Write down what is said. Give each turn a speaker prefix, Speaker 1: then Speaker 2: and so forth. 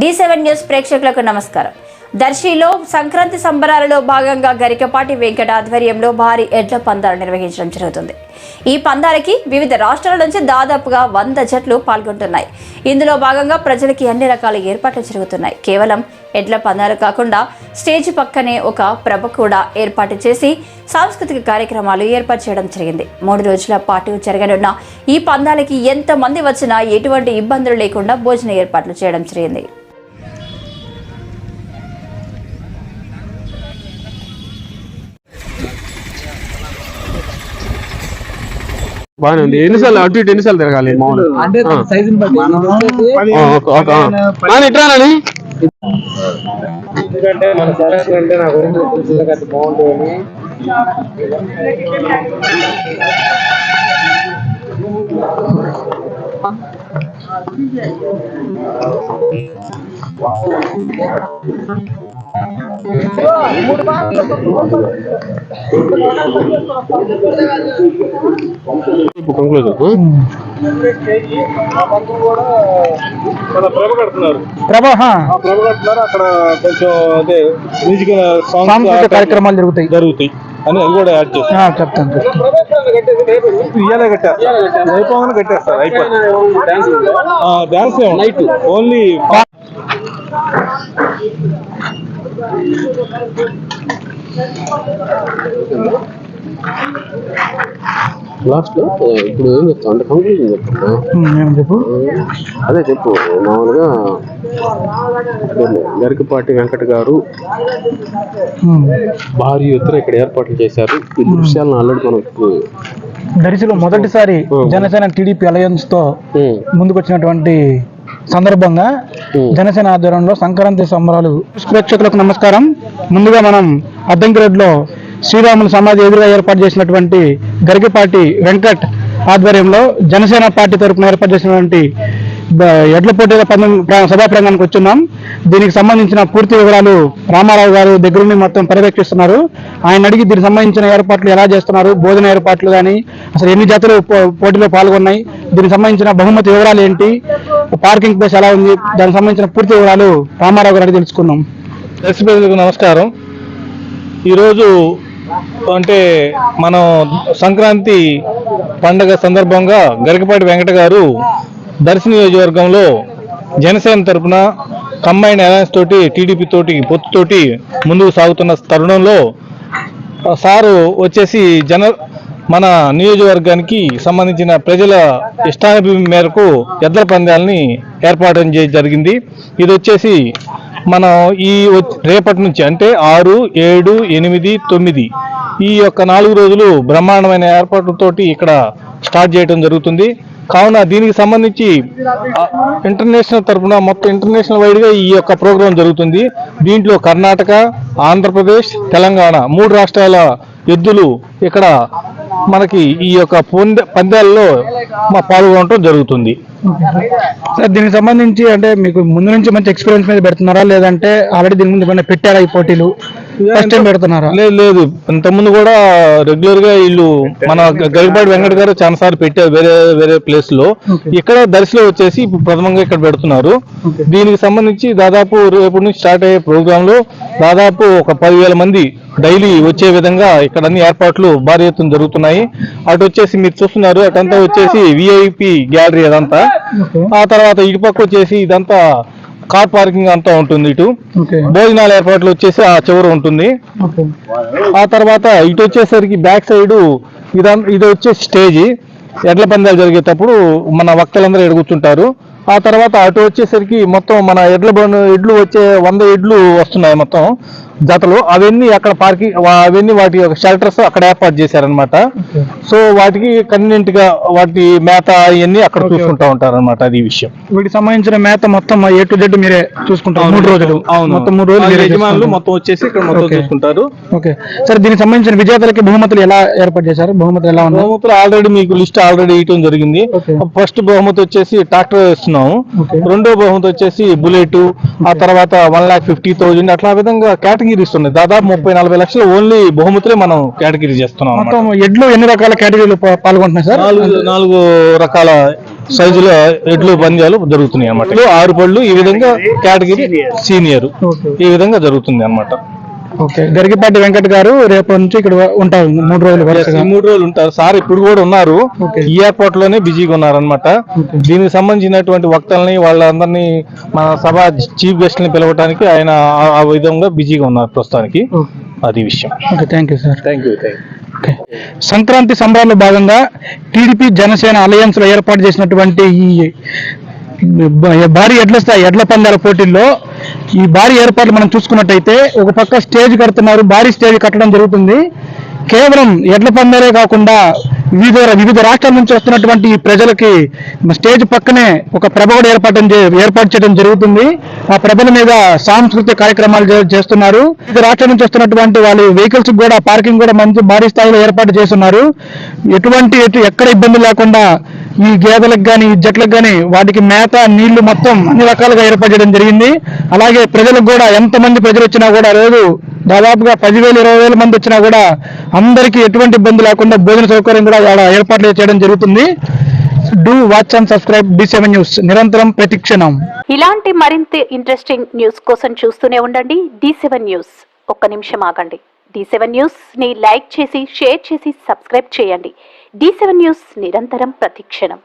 Speaker 1: D seven news ప్రేక్షకులకు నమస్కారం. దర్శిలో సంక్రాంతి సంబరాలలో భాగంగా గరికపాటి వెంకట ఆధ్వర్యంలో భారీ ఎడ్ల పందాలు నిర్వహించడం జరుగుతుంది. ఈ పందాలకి వివిధ రాష్ట్రాల నుంచి దాదాపుగా వంద జట్లు పాల్గొంటున్నాయి. ఇందులో భాగంగా ప్రజలకి అన్ని రకాల ఏర్పాట్లు జరుగుతున్నాయి. కేవలం ఎడ్ల పందాలు కాకుండా స్టేజ్ పక్కనే ఒక ప్రభ కూడా ఏర్పాటు చేసి సాంస్కృతిక కార్యక్రమాలు ఏర్పాటు చేయడం జరిగింది. మూడు రోజుల పాటు జరగనున్న ఈ పందాలకి ఎంతమంది వచ్చినా ఎటువంటి ఇబ్బందులు లేకుండా భోజన ఏర్పాట్లు చేయడం జరిగింది.
Speaker 2: బాగానే ఉంది. ఎన్నిసార్లు అటు ఇటు ఎన్నిసార్లు తిరగాలి? మామూలు
Speaker 3: అంటే సైజుని బట్టి
Speaker 2: ఆ, ఓకే, ఓకే, ఆ. నాని ఇట్రా నాని
Speaker 3: ఎందుకంటే మన సరస్సు అంటే నాకు తెలిసి బాగుంటుంది
Speaker 2: ఇప్పుడు కంక్లూజన్
Speaker 4: మన ప్రభ కడుతున్నారు
Speaker 3: ప్రభా
Speaker 4: ఆ ప్రభ కడుతున్నారు అక్కడ కొంచెం అదే మ్యూజిక్ సాంగ్స్
Speaker 3: సాంస్కృతిక కార్యక్రమాలు జరుగుతాయి.
Speaker 4: జరుగుతాయి అని అది కూడా యాడ్ చేస్తారు
Speaker 3: ఆ, చెప్తాను.
Speaker 4: ఇయ్యాలే కట్టారు అయిపోగానే కట్టేస్తారు అయిపోయి. డాన్స్ ఓన్లీ
Speaker 2: లాస్ట్ ఇప్పుడు ఏం చెప్తావు? అంటే కంక్లూజన్ చెప్తున్నా
Speaker 3: చెప్పు?
Speaker 2: అదే చెప్పు. మామూలుగా గరికపాటి వెంకట గారు. భారీ ఎత్తున ఇక్కడ ఏర్పాట్లు చేశారు. ఈ దృశ్యాలను ఆల్రెడీ మనకు
Speaker 3: దరిసిలో మొదటిసారి జనసేన టీడీపీ అలయన్స్తో
Speaker 2: ఉమ్,
Speaker 3: ముందుకొచ్చినటువంటి సందర్భంగా. జనసేన ఆధ్వర్యంలో సంక్రాంతి సంబరాలు ప్రేక్షకులకు నమస్కారం. ముందుగా మనం అద్దంకి రోడ్లో శ్రీరాముల సమాధి ఎదురుగా ఏర్పాటు చేసినటువంటి గరికపాటి వెంకట్ ఆధ్వర్యంలో జనసేన పార్టీ తరపున ఏర్పాటు చేసినటువంటి ఎడ్ల పోటీల పందెం సభా ప్రాంగణానికి వచ్చున్నాం. దీనికి సంబంధించిన పూర్తి వివరాలు రామారావు గారు దగ్గరుండి మొత్తం పర్యవేక్షిస్తున్నారు. ఆయన అడిగి దీనికి సంబంధించిన ఏర్పాట్లు ఎలా చేస్తున్నారు భోజన ఏర్పాట్లు కానీ అసలు ఎన్ని జతలు పోటీలో పాల్గొన్నాయి దీనికి సంబంధించిన బహుమతి వివరాలు ఏంటి పార్కింగ్ ప్లేస్ ఎలా ఉంది? దానికి సంబంధించిన పూర్తి వివరాలు రామారావు గారు తెలుసుకున్నాం. తెలుసుకుందాం
Speaker 4: ఎక్స్ నమస్కారం. ఈరోజు అంటే మనం సంక్రాంతి పండగ సందర్భంగా గరికపాటి వెంకట గారు దర్శి నియోజకవర్గంలో జనసేన తరపున కంబైన్ అలయన్స్ తోటి టీడీపీ తోటి పొత్తుతోటి ముందుకు సాగుతున్న తరుణంలో ఆ సారు వచ్చేసి జన మన నియోజకవర్గానికి సంబంధించిన ప్రజల ఇష్టాభిమ మేరకు ఎద్దల పందాలని ఏర్పాటు చే- జరిగింది. ఇది వచ్చేసి మనం ఈ రేపటి నుంచి అంటే ఆరు ఏడు ఎనిమిది తొమ్మిది ఈ యొక్క నాలుగు రోజులు బ్రహ్మాండమైన ఏర్పాట్లతోటి ఇక్కడ స్టార్ట్ చేయడం జరుగుతుంది. కావున దీనికి సంబంధించి ఇంటర్నేషనల్ తరఫున మొత్తం ఇంటర్నేషనల్ వైడ్గా ఈ యొక్క ప్రోగ్రాం జరుగుతుంది. దీంట్లో కర్ణాటక ఆంధ్రప్రదేశ్ తెలంగాణ మూడు రాష్ట్రాల ఎద్దులు ఇక్కడ మనకి ఈ యొక్క పందాల్లో మా పాల్గొనడం జరుగుతుంది.
Speaker 3: సార్ దీనికి సంబంధించి అంటే మీకు ముందు నుంచి మంచి ఎక్స్పీరియన్స్ మీద పెడుతున్నారా? లేదంటే ఆల్రెడీ దీని ముందు ఏమైనా పెట్టారా ఈ పోటీలు? ఫస్ట్ టైం పెడుతున్నారా?
Speaker 4: లేదు లేదు. ఇంతకుముందు కూడా రెగ్యులర్గా వీళ్ళు మన గరిపాటి వెంకట గారు చాలా సార్లు పెట్టారు వేరే వేరే
Speaker 3: ప్లేస్లో.
Speaker 4: ఇక్కడ దర్శిలో వచ్చేసి ఇప్పుడు ప్రథమంగా ఇక్కడ పెడుతున్నారు. దీనికి సంబంధించి దాదాపు రేపటి నుంచి స్టార్ట్ అయ్యే ప్రోగ్రామ్లో దాదాపు ఒక పదివేల మంది డైలీ వచ్చే విధంగా ఇక్కడ అన్ని ఏర్పాట్లు భారీ ఎత్తున జరుగుతున్నాయి. అటు వచ్చేసి మీరు చూస్తున్నారు అటంతా వచ్చేసి విఐపి గ్యాలరీ అదంతా. ఆ తర్వాత ఇటు పక్క వచ్చేసి ఇదంతా కార్ పార్కింగ్ అంతా ఉంటుంది ఇటు. భోజనాల ఏర్పాట్లు వచ్చేసి ఆ చివర ఉంటుంది. ఆ తర్వాత ఇటు వచ్చేసరికి బ్యాక్ సైడ్ ఇదం ఇది వచ్చేసి స్టేజ్. ఎడ్ల పందాలు జరిగేటప్పుడు మన వక్తలందరూ ఎడ కూర్చుంటారు. ఆ తర్వాత అటు వచ్చేసరికి మొత్తం మన ఎడ్ల బండు ఎడ్లు వచ్చే వంద ఎడ్లు వస్తున్నాయి మొత్తం. జతలు అవన్నీ అక్కడ పార్కింగ్ అవన్నీ వాటి యొక్క షెల్టర్స్ అక్కడ ఏర్పాటు చేశారనమాట సో వాటికి కన్వీనియంట్గా వాటి మేత అవన్నీ అక్కడ చూసుకుంటా ఉంటారు అనమాట అది విషయం.
Speaker 3: వీటికి సంబంధించిన మేత మొత్తం ఏ టు జెడ్ మీరే చూసుకుంటారు. మూడు రోజులు. మొత్తం మూడు రోజులు
Speaker 4: యజమానులు. మొత్తం వచ్చేసి ఇక్కడ మొత్తం. చూసుకుంటారు.
Speaker 3: ఓకే. సార్ దీనికి సంబంధించిన విజేతలకి బహుమతులు ఎలా ఏర్పాటు చేశారు? బహుమతులు ఎలా ఉన్నాయి?
Speaker 4: బహుమతులు ఆల్రెడీ మీకు లిస్ట్ ఆల్రెడీ ఇవ్వడం జరిగింది. ఫస్ట్ బహుమతి వచ్చేసి ట్రాక్టర్ ఇస్తున్నాము. రెండో బహుమతి వచ్చేసి బుల్లెట్ ఆ తర్వాత వన్ లాక్ ఫిఫ్టీ థౌజండ్ అట్లా విధంగా కేటగిరీస్ ఉన్నాయి దాదాపు ముప్పై నలభై లక్షలు ఓన్లీ బహుమతులే మనం కేటగిరీ చేస్తున్నాం అన్నమాట.
Speaker 3: మొత్తం ఎడ్లు ఎన్ని రకాల కేటగిరీలు పాల్గొంటున్నాయి సార్?
Speaker 4: నాలుగు నాలుగు రకాల సైజులో ఎడ్లు పంద్యాలు జరుగుతున్నాయి అన్నమాట. ఆరు పళ్ళు ఈ విధంగా కేటగిరీ సీనియర్.
Speaker 3: ఓకే.
Speaker 4: ఈ విధంగా జరుగుతుంది అన్నమాట.
Speaker 3: ఓకే. గరికిపాటి వెంకట్ గారు రేపు నుంచి ఇక్కడ ఉంటారు. మూడు రోజులు వరుసగా
Speaker 4: మూడు రోజులు ఉంటారు. సార్ ఇప్పుడు కూడా ఉన్నారు. ఈ ఎయిర్పోర్ట్లోనే బిజీగా ఉన్నారనమాట
Speaker 3: ఓకే.
Speaker 4: దీనికి సంబంధించినటువంటి వక్తల్ని వాళ్ళందరినీ మన సభ చీఫ్ గెస్ట్ని పిలవడానికి ఆయన ఆ- విధంగా బిజీగా ఉన్నారు ప్రస్తుతానికి. అది విషయం.
Speaker 3: Okay thank you sir
Speaker 4: thank you.
Speaker 3: Sankranti సంబరాల్లో భాగంగా టీడీపీ జనసేన అలయన్స్లో ఏర్పాటు చేసినటువంటి ఈ భారీ ఎడ్ల స్థాయి ఎడ్ల పందాల పోటీల్లో ఈ భారీ ఏర్పాట్లు మనం చూసుకున్నట్టయితే ఒక పక్క స్టేజ్ కడుతున్నారు భారీ స్టేజ్ కట్టడం జరుగుతుంది. కేవలం ఎడ్ల పందాలే కాకుండా వివిధ వివిధ రాష్ట్రాల నుంచి వస్తున్నటువంటి ప్రజలకి స్టేజ్ పక్కనే ఒక ప్రభ కూడా ఏర్పాటు ఏర్పాటు చేయడం జరుగుతుంది. ఆ ప్రభల మీద సాంస్కృతిక కార్యక్రమాలు చేస్తున్నారు. వివిధ రాష్ట్రాల నుంచి వస్తున్నటువంటి వాళ్ళు వెహికల్స్ కూడా పార్కింగ్ కూడా మంచి భారీ స్థాయిలో ఏర్పాటు చేస్తున్నారు. ఎటువంటి ఎక్కడ ఇబ్బంది లేకుండా ఈ గేదెలకు కానీ ఈ జట్లకు కానీ వాటికి మేత నీళ్ళు మొత్తం అన్ని రకాలుగా ఏర్పాటు చేయడం జరిగింది. అలాగే ప్రజలకు కూడా ఎంతమంది ప్రజలు వచ్చినా కూడా రోజు దాదాపుగా పదివేలు ఇరవై వేల మంది వచ్చినా కూడా అందరికీ ఎటువంటి ఇబ్బంది లేకుండా భోజన సౌకర్యం కూడా ఏర్పాట్లు చేయడం జరుగుతుంది. Do watch and subscribe D seven news నిరంతరం ప్రతిక్షణం.
Speaker 5: ఇలాంటి మరింత ఇంట్రెస్టింగ్ న్యూస్ కోసం చూస్తూనే ఉండండి. డి సెవెన్ న్యూస్ ఒక్క నిమిషం ఆగండి. డి సెవెన్ న్యూస్ని లైక్ చేసి షేర్ చేసి సబ్స్క్రైబ్ చేయండి. డి సెవెన్ న్యూస్ నిరంతరం ప్రతిక్షణం.